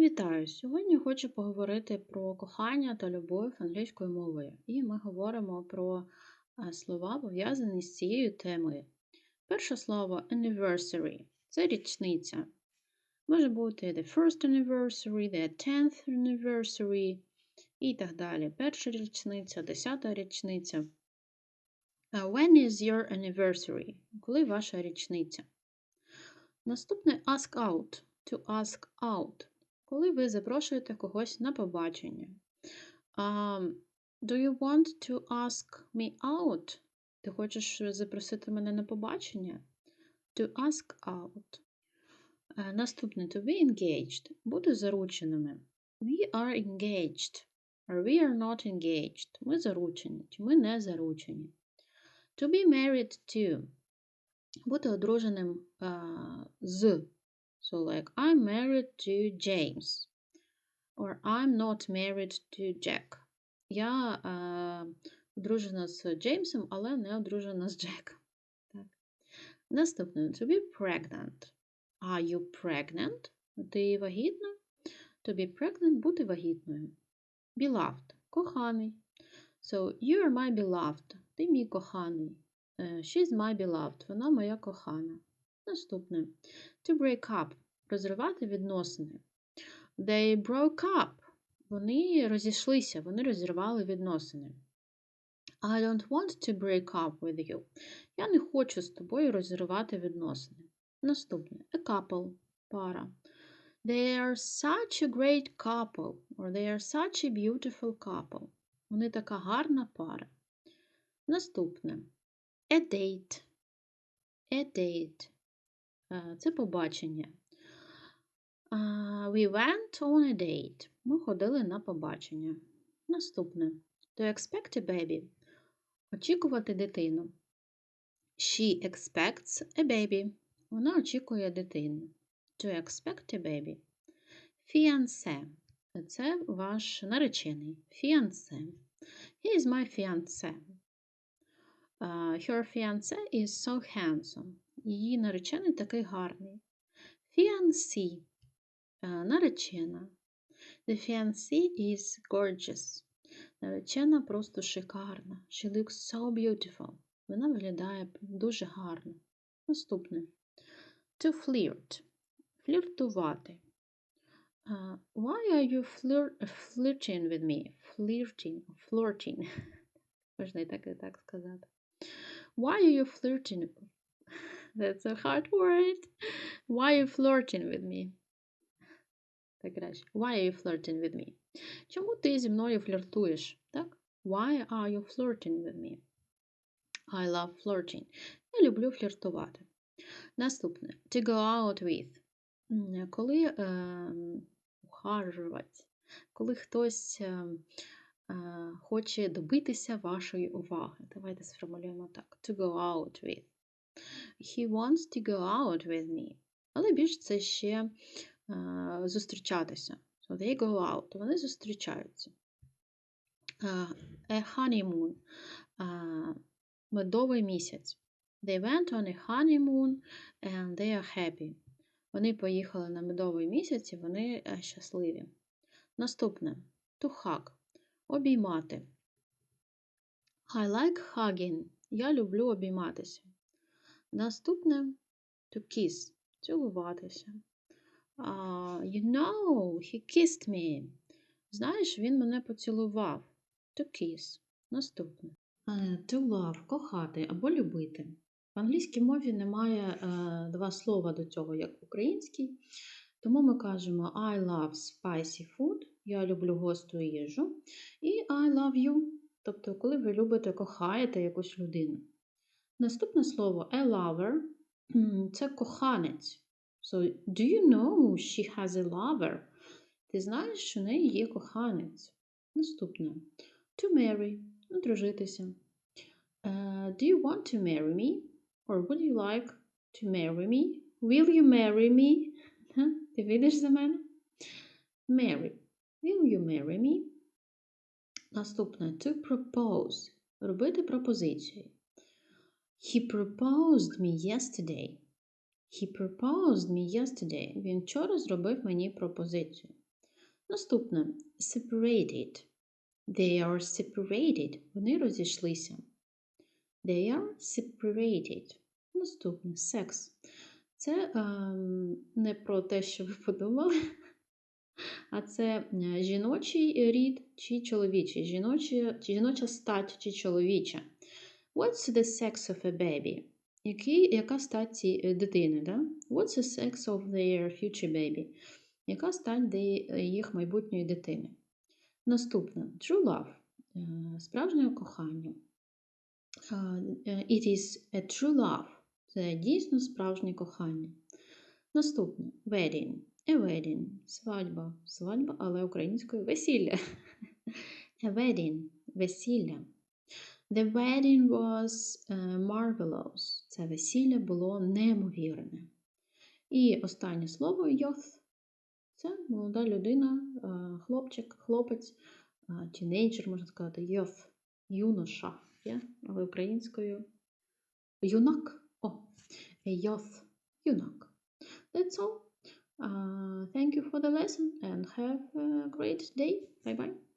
Вітаю! Сьогодні хочу поговорити про кохання та любов англійською мовою. І ми говоримо про е, слова, пов'язані з цією темою. Перше слово anniversary це річниця. Може бути the first anniversary, the tenth anniversary і так далі. Перша річниця, десята річниця. When is your anniversary? Коли ваша річниця? Наступне ask out. To ask out коли ви запрошуєте когось на побачення. Um, do you want to ask me out? Ти хочеш запросити мене на побачення? To ask out. Uh, наступне to be engaged. Бути зарученими. We are engaged. Or we are not engaged. Ми заручені, чи ми не заручені. To be married to. Бути одруженим uh, з. So, like, I'm married to James. Or I'm not married to Jack. Я е, одружена з Джеймсом, але не одружена з Джеком. Так. Наступне to be pregnant. Are you pregnant? Ти вагітна? To be pregnant бути вагітною. Beloved коханий. So, you are my beloved. Ти мій коханий. She's my beloved. Вона моя кохана. Наступне. To break up розривати відносини. They broke up. Вони розійшлися, вони розірвали відносини. I don't want to break up with you. Я не хочу з тобою розірвати відносини. Наступне. A couple. Пара. They are such a great couple. Or they are such a beautiful couple. Вони така гарна пара. Наступне. A date. A date. Це побачення. We went on a date. Ми ходили на побачення. Наступне. To expect a baby. Очікувати дитину. She expects a baby. Вона очікує дитину. To expect a baby. Fiancé. Це ваш наречений. Fiancé. He is my fiancé. Uh, her fiancé is so handsome. Її наречений такий гарний. Fiancé наречена. The fiancé is gorgeous. Наречена просто шикарна. She looks so beautiful. Вона виглядає дуже гарно. Наступне. To flirt. Фліртувати. Uh, why are you flir flirting with me? Flirting. Flirting. Можна і так і так сказати. Why are you flirting? That's a hard word. Why are you flirting with me? Так краще. Why are you flirting with me? Чому ти зі мною фліртуєш? Так? Why are you flirting with me? I love flirting. Я люблю фліртувати. Наступне. To go out with. Коли е, ухажувати, коли хтось е, е, хоче добитися вашої уваги. Давайте сформулюємо так. To go out with. He wants to go out with me. Але більш це ще зустрічатися. So they go out. Вони зустрічаються. A honeymoon. Медовий місяць. They went on a honeymoon and they are happy. Вони поїхали на медовий місяць і вони е, щасливі. Наступне to hug. Обіймати. I like hugging. Я люблю обійматися. Наступне to kiss. Цілуватися. Uh, you know, he kissed me. Знаєш, він мене поцілував. To kiss. Наступне. Uh, to love кохати або любити. В англійській мові немає uh, два слова до цього, як в українській. Тому ми кажемо I love spicy food. Я люблю гостру їжу. І I love you. Тобто, коли ви любите, кохаєте якусь людину. Наступне слово a lover це коханець. So, do you know she has a lover? Ти знаєш, що в неї є коханець. Наступне. To marry. Одружитися. Uh, do you want to marry me? Or would you like to marry me? Will you marry me? Ти вийдеш за мене? Marry. Will you marry me? Наступне. To propose. Робити пропозицію. He proposed me yesterday. He proposed me yesterday. Він вчора зробив мені пропозицію. Наступне separated. They are separated. Вони розійшлися. They are separated. Наступне секс. Це ем, не про те, що ви подумали, а це е, жіночий рід чи чоловічий, жіночі, чи жіноча стать чи чоловіча. What's the sex of a baby? Який, яка стать дитини? Да? What's the sex of their future baby? Яка стать їх майбутньої дитини? Наступне true love. Е, Справжнє кохання. Е, е, It is a true love. Це дійсно справжнє кохання. Наступне wedding. A wedding. Свадьба. Свадьба, але українською весілля. A wedding. Весілля. The wedding was uh, marvelous. Це весілля було неймовірне. І останнє слово youth. Це молода людина, е, хлопчик, хлопець, е, тінейджер, можна сказати, youth, юноша, yeah? але українською юнак. О, youth, юнак. That's all. Uh, thank you for the lesson and have a great day. Bye-bye.